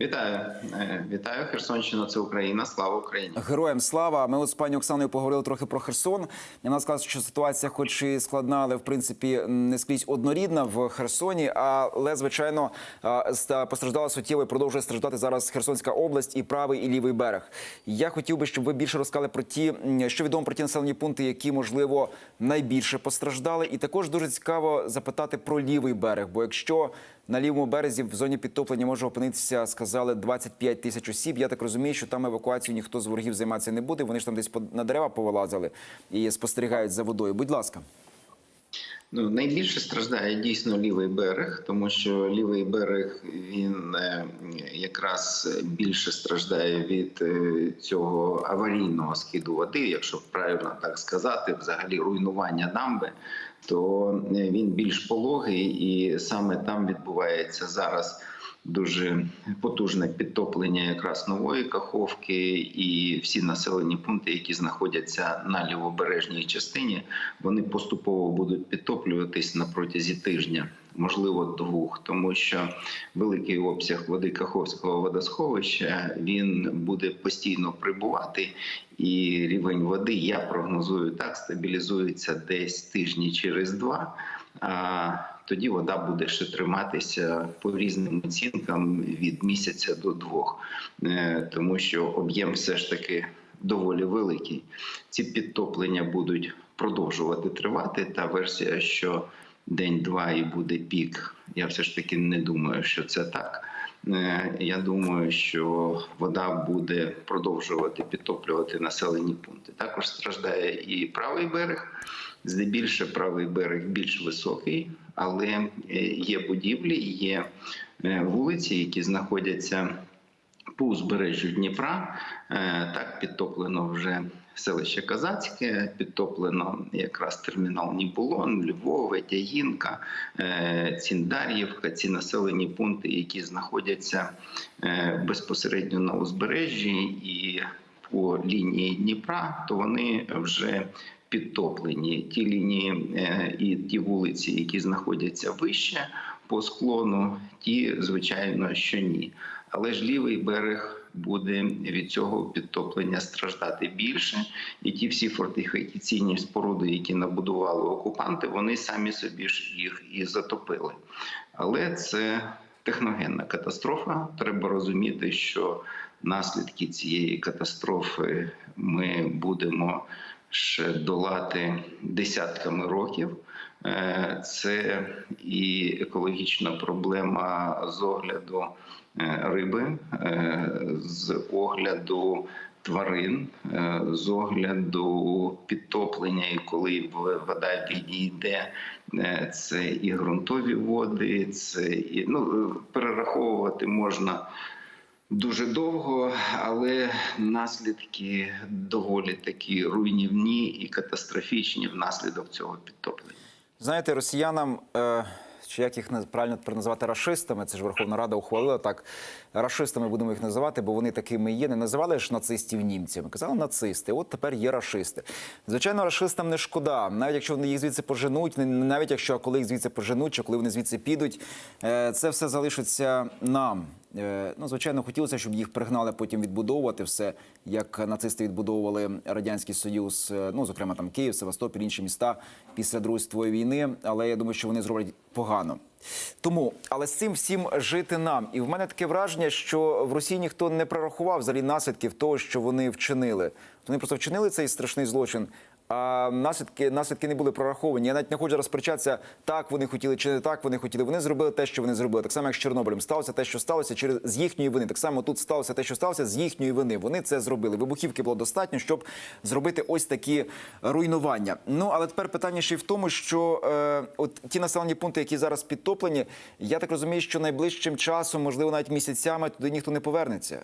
Вітаю, Е, вітаю Херсонщина. Це Україна. Слава Україні. Героям слава. Ми от з пані Оксаною поговорили трохи про Херсон. Вона сказала, що ситуація, хоч і складна, але в принципі не скрізь однорідна в Херсоні. Але звичайно постраждала суттєво і продовжує страждати зараз Херсонська область і правий і лівий берег. Я хотів би, щоб ви більше розказали про ті, що відомо про ті населені пункти, які можливо найбільше постраждали. І також дуже цікаво запитати про лівий берег. Бо якщо на лівому березі в зоні підтоплення може опинитися, сказали 25 тисяч осіб. Я так розумію, що там евакуацією ніхто з ворогів займатися не буде. Вони ж там десь на дерева повилазили і спостерігають за водою. Будь ласка. Ну найбільше страждає дійсно лівий берег, тому що лівий берег він е, якраз більше страждає від е, цього аварійного скиду води, якщо правильно так сказати, взагалі руйнування дамби. То е, він більш пологий, і саме там відбувається зараз дуже потужне підтоплення якраз нової каховки, і всі населені пункти, які знаходяться на лівобережній частині, вони поступово будуть підтоплюватись на протязі тижня, можливо, двох, тому що великий обсяг води Каховського водосховища він буде постійно прибувати, і рівень води я прогнозую так, стабілізується десь тижні через два. А тоді вода буде ще триматися по різним оцінкам від місяця до двох, Е, тому що об'єм все ж таки доволі великий. Ці підтоплення будуть продовжувати тривати. Та версія, що день-два і буде пік. Я все ж таки не думаю, що це так. Е, Я думаю, що вода буде продовжувати підтоплювати населені пункти. Також страждає і правий берег. Здебільше правий берег більш високий, але е, є будівлі, є е, вулиці, які знаходяться по узбережжю Дніпра. Так підтоплено вже селище Казацьке, підтоплено якраз термінал Нібулон, Львове, Тягінка, е, Ціндар'ївка, ці населені пункти, які знаходяться е, безпосередньо на узбережжі і по лінії Дніпра, то вони вже підтоплені. Ті лінії е, і ті вулиці, які знаходяться вище по склону, ті, звичайно, що ні. Але ж лівий берег буде від цього підтоплення страждати більше, і ті всі фортифікаційні споруди, які набудували окупанти, вони самі собі ж їх і затопили. Але це техногенна катастрофа. Треба розуміти, що наслідки цієї катастрофи ми будемо ще долати десятками років. Е, Це і екологічна проблема з огляду риби, е, з огляду тварин, е, з огляду підтоплення, і коли вода підійде, е, це і ґрунтові води, це і ну е, перераховувати можна. Дуже довго, але наслідки доволі такі руйнівні і катастрофічні внаслідок цього підтоплення. Знаєте, росіянам. Е... Чи як їх правильно тепер називати рашистами? Це ж Верховна Рада ухвалила так. Рашистами будемо їх називати, бо вони такими є. Не називали ж нацистів німцями, казали нацисти. От тепер є рашисти. Звичайно, рашистам не шкода. Навіть якщо вони їх звідси поженуть, навіть якщо коли їх звідси поженуть, чи коли вони звідси підуть, е, це все залишиться нам. Е, Ну, звичайно, хотілося, щоб їх пригнали потім відбудовувати все, як нацисти відбудовували радянський союз, е, ну зокрема там Київ, Севастополь, інші міста після Другої світової війни. Але я думаю, що вони зроблять погано. Тому, але з цим всім жити нам. І в мене таке враження, що в Росії ніхто не прорахував взагалі наслідків того, що вони вчинили. Вони просто вчинили цей страшний злочин. А наслідки наслідки не були прораховані. Я навіть не хочу розпочатися так. Вони хотіли чи не так. Вони хотіли. Вони зробили те, що вони зробили. Так само, як з Чорнобилем сталося те, що сталося через з їхньої вини. Так само тут сталося те, що сталося з їхньої вини. Вони це зробили. Вибухівки було достатньо, щоб зробити ось такі руйнування. Ну але тепер питання ще й в тому, що е, от ті населені пункти, які зараз підтоплені, я так розумію, що найближчим часом, можливо, навіть місяцями туди ніхто не повернеться.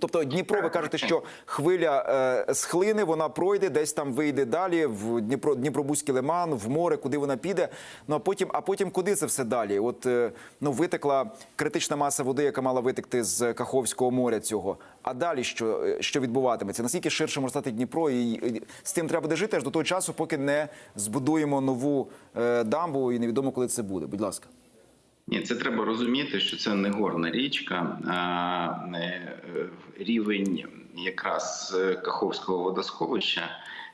Тобто Дніпро, ви кажете, що хвиля е, схлине, вона пройде, десь там вийде далі, в Дніпро, Дніпробузький лиман, в море, куди вона піде. Ну а потім, а потім куди це все далі? От е, ну витекла критична маса води, яка мала витекти з Каховського моря цього. А далі що, е, що відбуватиметься? Наскільки ширше може стати Дніпро? І, і з тим треба буде жити аж до того часу, поки не збудуємо нову е, дамбу, і невідомо, коли це буде. Будь ласка. Ні, це треба розуміти, що це не горна річка, а е, рівень якраз е, Каховського водосховища.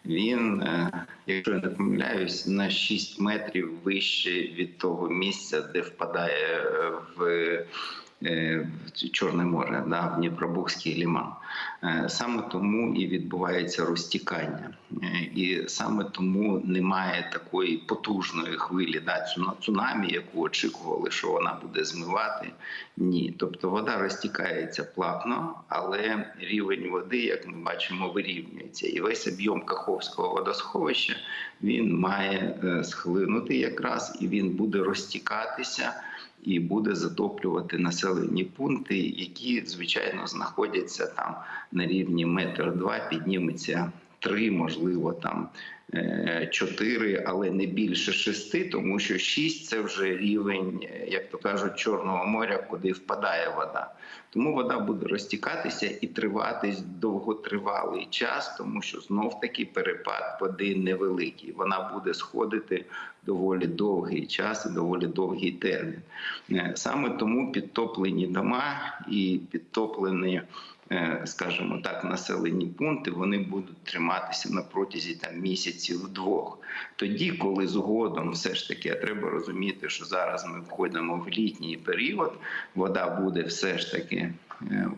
Він, е, якщо я не помиляюсь, на 6 метрів вище від того місця, де впадає в, в Чорне море, да, в Дніпробухський ліман. Е, Саме тому і відбувається розтікання, Е, і саме тому немає такої потужної хвилі да, цунамі, яку очікували, що вона буде змивати. Ні, тобто вода розтікається плавно, але рівень води, як ми бачимо, вирівнюється. І весь об'єм Каховського водосховища він має е, схлинути якраз, і він буде розтікатися і буде затоплювати населені пункти, які звичайно знаходяться там на рівні метр два, підніметься три, можливо, там чотири, але не більше шести, тому що шість це вже рівень, як то кажуть, Чорного моря, куди впадає вода. Тому вода буде розтікатися і триватись довготривалий час, тому що знов таки перепад води невеликий. Вона буде сходити доволі довгий час і доволі довгий термін. Е, Саме тому підтоплені дома і підтоплені, скажімо так, населені пункти вони будуть триматися на протязі там місяців двох. Тоді, коли згодом, все ж таки, треба розуміти, що зараз ми входимо в літній період, вода буде все ж таки е,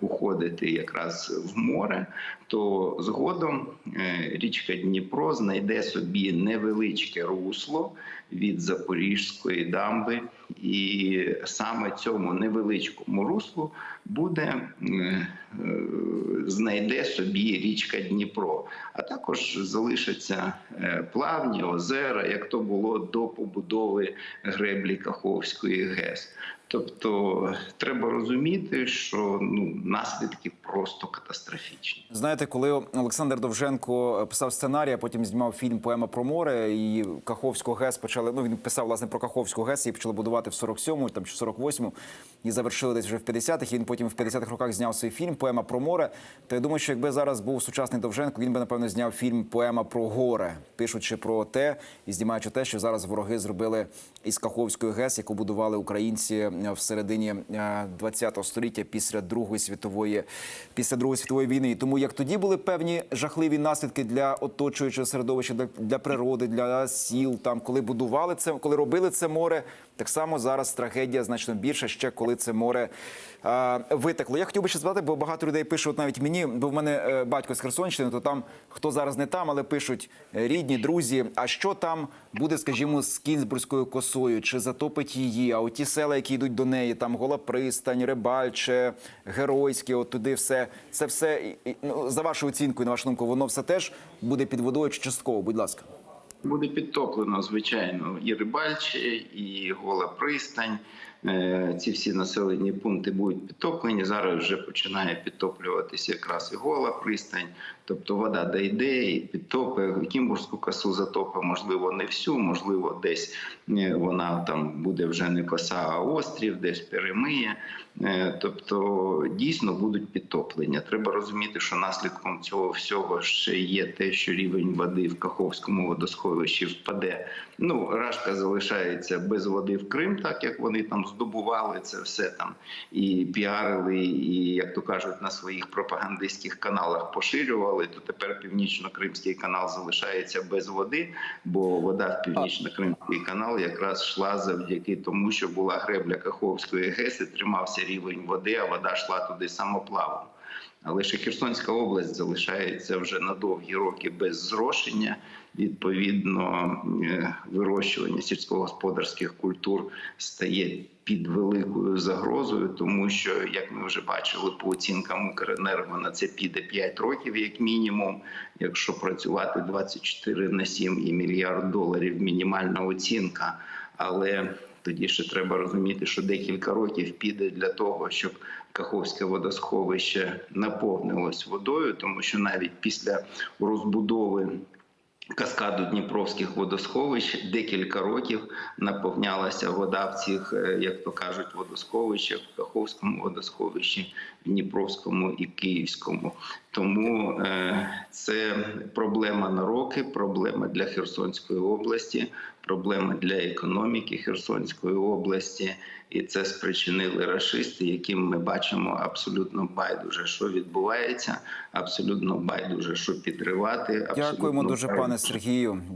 уходити якраз в море, то згодом е, річка Дніпро знайде собі невеличке русло від Запорізької дамби, і саме цьому невеличкому руслу буде е, е, знайде собі річка Дніпро, а також залишаться е, плавні озера, як то було до побудови греблі Каховської ГЕС. Тобто треба розуміти, що ну наслідки просто катастрофічні. Знаєте, коли Олександр Довженко писав сценарій, а потім знімав фільм Поема про море і Каховську ГЕС почали. Ну він писав власне про Каховську ГЕС і почали будувати в 47-му там чи 48-му, і завершили десь вже в 50-х. І він потім в 50-х роках зняв свій фільм Поема про море. То я думаю, що якби зараз був сучасний Довженко, він би напевно зняв фільм Поема про горе, пишучи про те і знімаючи те, що зараз вороги зробили із Каховської ГЕС, яку будували українці в середині 20-го століття після Другої світової після Другої світової війни. І тому як тоді були певні жахливі наслідки для оточуючого середовища, для, для природи, для сіл, там коли будували це, коли робили це море. Так само зараз трагедія значно більша, ще коли це море а, витекло. Я хотів би ще сказати, бо багато людей пишуть навіть мені, бо в мене е, батько з Херсонщини, то там хто зараз не там, але пишуть е, рідні, друзі. А що там буде, скажімо, з Кінзбурзькою косою? Чи затопить її? А от ті села, які йдуть до неї, там Гола Пристань, Рибальче, Геройське, от туди все. Це все ну, за вашою оцінкою, на вашу думку, воно все теж буде під водою чи частково. Будь ласка. Буде підтоплено, звичайно, і Рибальче, і Гола Пристань. Е, Ці всі населені пункти будуть підтоплені. Зараз вже починає підтоплюватися якраз і Гола Пристань. Тобто вода дійде і підтопить. Кімбурську косу затопить, можливо, не всю, можливо, десь е, вона там буде вже не коса, а острів, десь перемиє. Е, Тобто дійсно будуть підтоплення. Треба розуміти, що наслідком цього всього ще є те, що рівень води в Каховському водосховищі впаде. Ну, Рашка залишається без води в Крим, так як вони там здобували це все там і піарили, і як то кажуть, на своїх пропагандистських каналах поширювали. То тепер північно-кримський канал залишається без води, бо вода в північно-кримський канал якраз йшла завдяки тому, що була гребля Каховської ГЕС і тримався рівень води, а вода йшла туди самоплавом. Але ще Херсонська область залишається вже на довгі роки без зрошення. Відповідно, е, вирощування сільськогосподарських культур стає під великою загрозою, тому що, як ми вже бачили по оцінкам Укренерго, на це піде 5 років, як мінімум. Якщо працювати 24 на 7 і мільярд доларів мінімальна оцінка, але тоді ще треба розуміти, що декілька років піде для того, щоб Каховське водосховище наповнилось водою, тому що навіть після розбудови каскаду Дніпровських водосховищ декілька років наповнялася вода в цих, е, як то кажуть, водосховищах в Каховському водосховищі, в Дніпровському і Київському. Тому е, це проблема на роки, проблема для Херсонської області, проблема для економіки Херсонської області, і це спричинили рашисти, яким ми бачимо абсолютно байдуже, що відбувається, абсолютно байдуже, що підривати. Дякуємо абсолютно дуже, пане. Сергію.